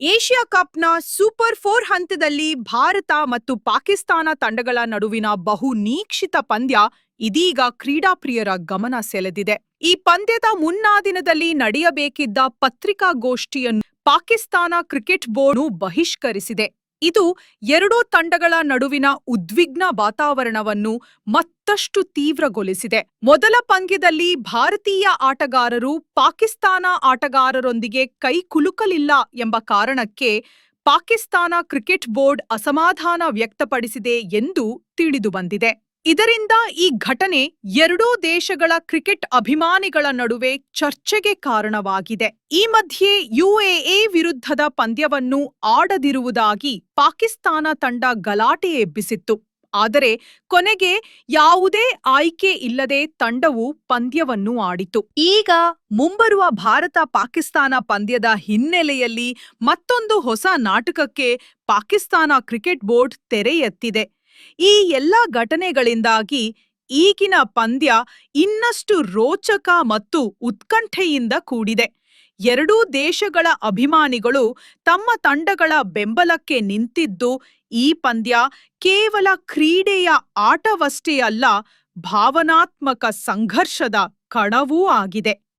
Asia ಕಪ್ನ super four ಹಂತದಲ್ಲಿ ಭಾರತ ಮತ್ತು ಪಾಕಿಸ್ತಾನ ತಂಡಗಳ ನಡುವಿನ ಬಹು ನಿರೀಕ್ಷಿತ ಪಂದ್ಯ ಇದೀಗ ಕ್ರೀಡಾಪ್ರಿಯರ ಗಮನ ಸೆಳೆದಿದೆ. ಈ ಪಂದ್ಯದ ಮುನ್ನಾ ದಿನದಲ್ಲಿ ನಡೆಯಬೇಕಿದ್ದ ಪತ್ರಿಕಾಗೋಷ್ಠಿಯನ್ನು ಪಾಕಿಸ್ತಾನ ಕ್ರಿಕೆಟ್ ಬೋರ್ಡ್ ಬಹಿಷ್ಕರಿಸಿದೆ. ಇದು ಎರಡೂ ತಂಡಗಳ ನಡುವಿನ ಉದ್ವಿಗ್ನ ವಾತಾವರಣವನ್ನು ಮತ್ತಷ್ಟು ತೀವ್ರಗೊಳಿಸಿದೆ. ಮೊದಲ ಪಂದ್ಯದಲ್ಲಿ ಭಾರತೀಯ ಆಟಗಾರರು ಪಾಕಿಸ್ತಾನ ಆಟಗಾರರೊಂದಿಗೆ ಕೈಕುಲುಕಲಿಲ್ಲ ಎಂಬ ಕಾರಣಕ್ಕೆ ಪಾಕಿಸ್ತಾನ ಕ್ರಿಕೆಟ್ ಬೋರ್ಡ್ ಅಸಮಾಧಾನ ವ್ಯಕ್ತಪಡಿಸಿದೆ ಎಂದು ತಿಳಿದುಬಂದಿದೆ ಇದರಿಂದ ಈ ಘಟನೆ ಎರಡೂ ದೇಶಗಳ ಕ್ರಿಕೆಟ್ ಅಭಿಮಾನಿಗಳ ನಡುವೆ ಚರ್ಚೆಗೆ ಕಾರಣವಾಗಿದೆ. ಈ ಮಧ್ಯೆ ಯುಎಎ ವಿರುದ್ಧದ ಪಂದ್ಯವನ್ನು ಆಡದಿರುವುದಾಗಿ ಪಾಕಿಸ್ತಾನ ತಂಡ ಗಲಾಟೆ ಎಬ್ಬಿಸಿತ್ತು. ಆದರೆ ಕೊನೆಗೆ ಯಾವುದೇ ಆಯ್ಕೆ ಇಲ್ಲದೆ ತಂಡವು ಪಂದ್ಯವನ್ನು ಆಡಿತು. ಈಗ ಮುಂಬರುವ ಭಾರತ ಪಾಕಿಸ್ತಾನ ಪಂದ್ಯದ ಹಿನ್ನೆಲೆಯಲ್ಲಿ ಮತ್ತೊಂದು ಹೊಸ ನಾಟಕಕ್ಕೆ ಪಾಕಿಸ್ತಾನ ಕ್ರಿಕೆಟ್ ಬೋರ್ಡ್ ತೆರೆ ಎತ್ತಿದೆ ಈ ಎಲ್ಲ ಘಟನೆಗಳಿಂದಾಗಿ ಈಗಿನ ಪಂದ್ಯ ಇನ್ನಷ್ಟು ರೋಚಕ ಮತ್ತು ಉತ್ಕಂಠೆಯಿಂದ ಕೂಡಿದೆ. ಎರಡೂ ದೇಶಗಳ ಅಭಿಮಾನಿಗಳು ತಮ್ಮ ತಂಡಗಳ ಬೆಂಬಲಕ್ಕೆ ನಿಂತಿದ್ದು ಈ ಪಂದ್ಯ ಕೇವಲ ಕ್ರೀಡೆಯ ಆಟವಷ್ಟೇ ಅಲ್ಲ, ಭಾವನಾತ್ಮಕ ಸಂಘರ್ಷದ ಕಣವೂ ಆಗಿದೆ.